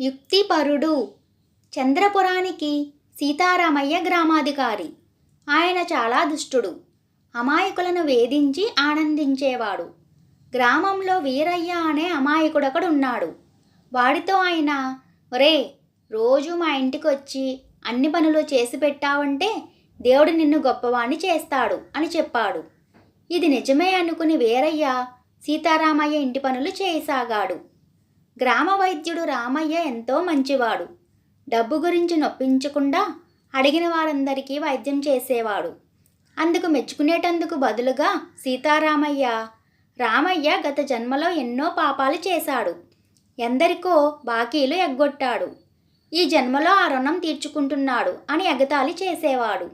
యుక్తిపరుడు. చంద్రపురానికి సీతారామయ్య గ్రామాధికారి. ఆయన చాలా దుష్టుడు. అమాయకులను వేధించి ఆనందించేవాడు. గ్రామంలో వీరయ్య అనే అమాయకుడొకడు ఉన్నాడు వాడితో ఆయన ఒరే రోజు మా ఇంటికి వచ్చి అన్ని పనులు చేసి పెట్టావంటే దేవుడు నిన్ను గొప్పవాణ్ణి చేస్తాడు అని చెప్పాడు. ఇది నిజమే అనుకుని వీరయ్య సీతారామయ్య ఇంటి పనులు చేయసాగాడు. గ్రామ వైద్యుడు రామయ్య ఎంతో మంచివాడు. డబ్బు గురించి నొప్పించకుండా అడిగిన వారందరికీ వైద్యం చేసేవాడు. అందుకు మెచ్చుకునేటందుకు బదులుగా సీతారామయ్య రామయ్య గత జన్మలో ఎన్నో పాపాలు చేశాడు. ఎందరికో బాకీలు ఎగ్గొట్టాడు. ఈ జన్మలో ఆ రుణం తీర్చుకుంటున్నాడు అని ఎగతాళి చేసేవాడు.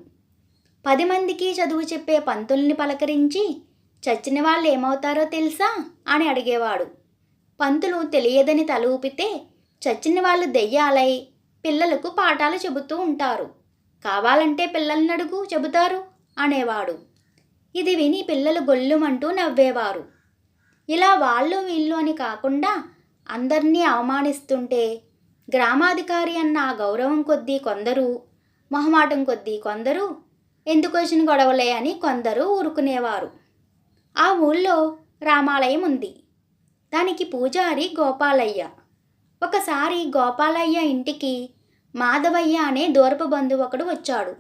పది మందికి చదువు చెప్పే పంతుల్ని పలకరించి చచ్చిన వాళ్ళు ఏమవుతారో తెలుసా అని అడిగేవాడు. పంతులు తెలియదని తల ఊపితే చచ్చిన వాళ్ళు దెయ్యాలై పిల్లలకు పాఠాలు చెబుతూ ఉంటారు. కావాలంటే పిల్లల్ని అడుగు చెబుతారు అనేవాడు. ఇది విని పిల్లలు గొల్లుమంటూ నవ్వేవారు. ఇలా వాళ్ళు వీళ్ళు అని కాకుండా అందరినీ అవమానిస్తుంటే గ్రామాధికారి అన్న ఆ గౌరవం కొద్దీ కొందరు మొహమాటం కొద్దీ కొందరు ఎందుకు వచ్చిన గొడవలే అని కొందరు ఊరుకునేవారు. ఆ ఊళ్ళో రామాలయం ఉంది. దానికి పూజారి గోపాలయ్య. ఒకసారి గోపాలయ్య ఇంటికి మాధవయ్య అనే దూరపు బంధువు ఒకడు వచ్చాడు.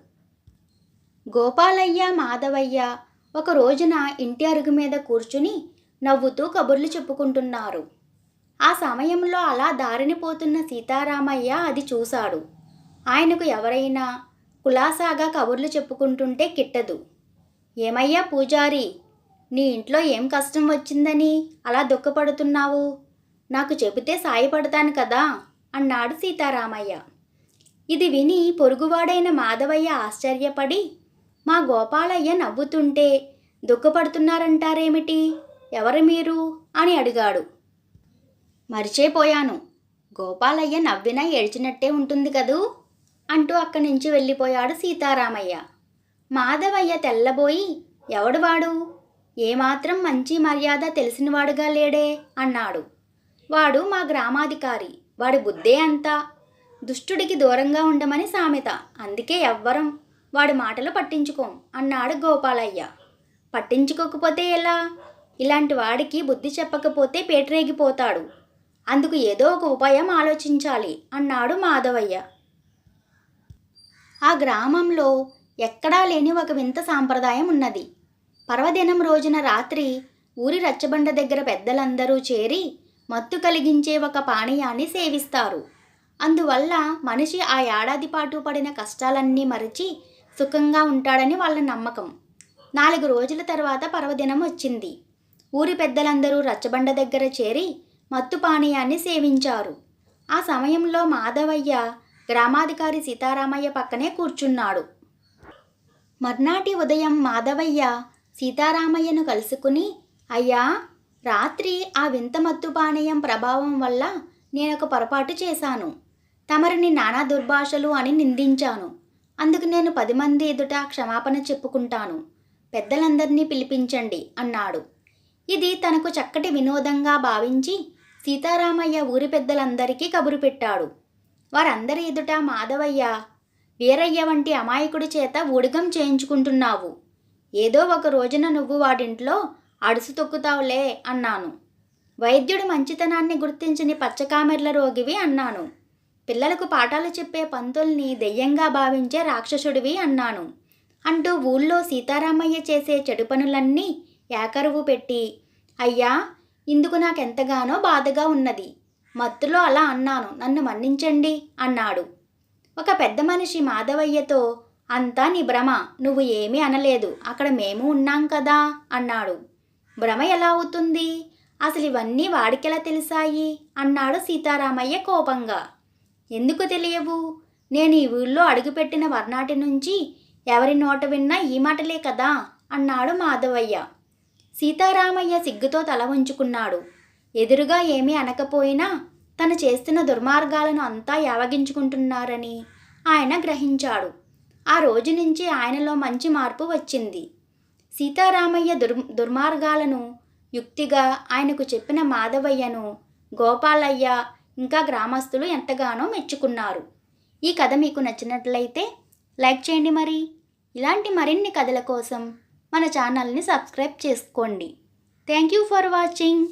గోపాలయ్య మాధవయ్య ఒక రోజున ఇంటి అరుగు మీద కూర్చుని నవ్వుతూ కబుర్లు చెప్పుకుంటున్నారు. ఆ సమయంలో అలా దారిని పోతున్న సీతారామయ్య అది చూశాడు. ఆయనకు ఎవరైనా కులాసాగా కబుర్లు చెప్పుకుంటుంటే కిట్టదు. ఏమయ్యా పూజారి? నీ ఇంట్లో ఏం కష్టం వచ్చిందని అలా దుఃఖపడుతున్నావు? నాకు చెబితే సాయపడతాను కదా? అన్నాడు సీతారామయ్య. ఇది విని పొరుగువాడైన మాధవయ్య ఆశ్చర్యపడి మా గోపాలయ్య నవ్వుతుంటే దుఃఖపడుతున్నారంటారేమిటి? ఎవరు మీరు? అని అడిగాడు. మరిచేపోయాను గోపాలయ్య నవ్వినా ఏడ్చినట్టే ఉంటుంది కదూ? అంటూ అక్కడి నుంచి వెళ్ళిపోయాడు సీతారామయ్య. మాధవయ్య తెల్లబోయి ఎవడు వాడు? ఏమాత్రం మంచి మర్యాద తెలిసినవాడుగా లేడే అన్నాడు. వాడు మా గ్రామాధికారి వాడి బుద్ధే అంతా. దుష్టుడికి దూరంగా ఉండమని సామెత అందుకే ఎవ్వరం వాడి మాటలు పట్టించుకోం అన్నాడు గోపాలయ్య. పట్టించుకోకపోతే ఎలా? ఇలాంటి వాడికి బుద్ధి చెప్పకపోతే పేటరేగిపోతాడు. అందుకు ఏదో ఒక ఉపాయం ఆలోచించాలి అన్నాడు మాధవయ్య. ఆ గ్రామంలో ఎక్కడా లేని ఒక వింత సాంప్రదాయం ఉన్నది. పర్వదినం రోజున రాత్రి ఊరి రచ్చబండ దగ్గర పెద్దలందరూ చేరి మత్తు కలిగించే ఒక పానీయాన్ని సేవిస్తారు. అందువల్ల మనిషి ఆ ఏడాది పాటు పడిన కష్టాలన్నీ మరచి సుఖంగా ఉంటాడని వాళ్ళ నమ్మకం. నాలుగు రోజుల తర్వాత పర్వదినం వచ్చింది. ఊరి పెద్దలందరూ రచ్చబండ దగ్గర చేరి మత్తు పానీయాన్ని సేవించారు. ఆ సమయంలో మాధవయ్య గ్రామాధికారి సీతారామయ్య పక్కనే కూర్చున్నాడు. మర్నాటి ఉదయం మాధవయ్య సీతారామయ్యను కలుసుకుని అయ్యా రాత్రి ఆ వింత మత్తు పానీయం ప్రభావం వల్ల నేనొక పొరపాటు చేశాను. తమరిని నానా దుర్భాషలు అని నిందించాను. అందుకు నేను పది మంది ఎదుట క్షమాపణ చెప్పుకుంటాను. పెద్దలందరినీ పిలిపించండి అన్నాడు. ఇది తనకు చక్కటి వినోదంగా భావించి సీతారామయ్య ఊరి పెద్దలందరికీ కబురు పెట్టాడు. వారందరి ఎదుట మాధవయ్య వీరయ్య వంటి అమాయకుడి చేత ఊడిగం చేయించుకుంటున్నావు. ఏదో ఒక రోజున నువ్వు వాడింట్లో అడుసు తొక్కుతావులే అన్నాను. వైద్యుడు మంచితనాన్ని గుర్తించని పచ్చకామెర్ల రోగివి అన్నాను. పిల్లలకు పాఠాలు చెప్పే పంతుల్ని దెయ్యంగా భావించే రాక్షసుడివి అన్నాను. అంటూ ఊళ్ళో సీతారామయ్య చేసే చెడు పనులన్నీ ఏకరువు పెట్టి అయ్యా ఇందుకు నాకెంతగానో బాధగా ఉన్నది. మత్తులో అలా అన్నాను. నన్ను మన్నించండి అన్నాడు. ఒక పెద్ద మనిషి మాధవయ్యతో అంతా నీ భ్రమ. నువ్వు ఏమీ అనలేదు. అక్కడ మేము ఉన్నాం కదా అన్నాడు. భ్రమ ఎలా అవుతుంది? అసలు ఇవన్నీ వాడికెలా తెలిసాయి? అన్నాడు సీతారామయ్య కోపంగా. ఎందుకు తెలియవు? నేను ఈ ఊళ్ళో అడుగుపెట్టిన వర్నాటి నుంచి ఎవరి నోట విన్నా ఈ మాటలే కదా అన్నాడు మాధవయ్య. సీతారామయ్య సిగ్గుతో తల ఉంచుకున్నాడు ఎదురుగా ఏమీ అనకపోయినా తను చేస్తున్న దుర్మార్గాలను అంతా యావగించుకుంటున్నారని ఆయన గ్రహించాడు. ఆ రోజు నుంచి ఆయనలో మంచి మార్పు వచ్చింది. సీతారామయ్య దుర్ దుర్మార్గాలను యుక్తిగా ఆయనకు చెప్పిన మాధవయ్యను గోపాలయ్య ఇంకా గ్రామస్తులు ఎంతగానో మెచ్చుకున్నారు. ఈ కథ మీకు నచ్చినట్లయితే లైక్ చేయండి మరి. ఇలాంటి మరిన్ని కథల కోసం మన ఛానల్ని సబ్స్క్రైబ్ చేసుకోండి. Thank you for watching.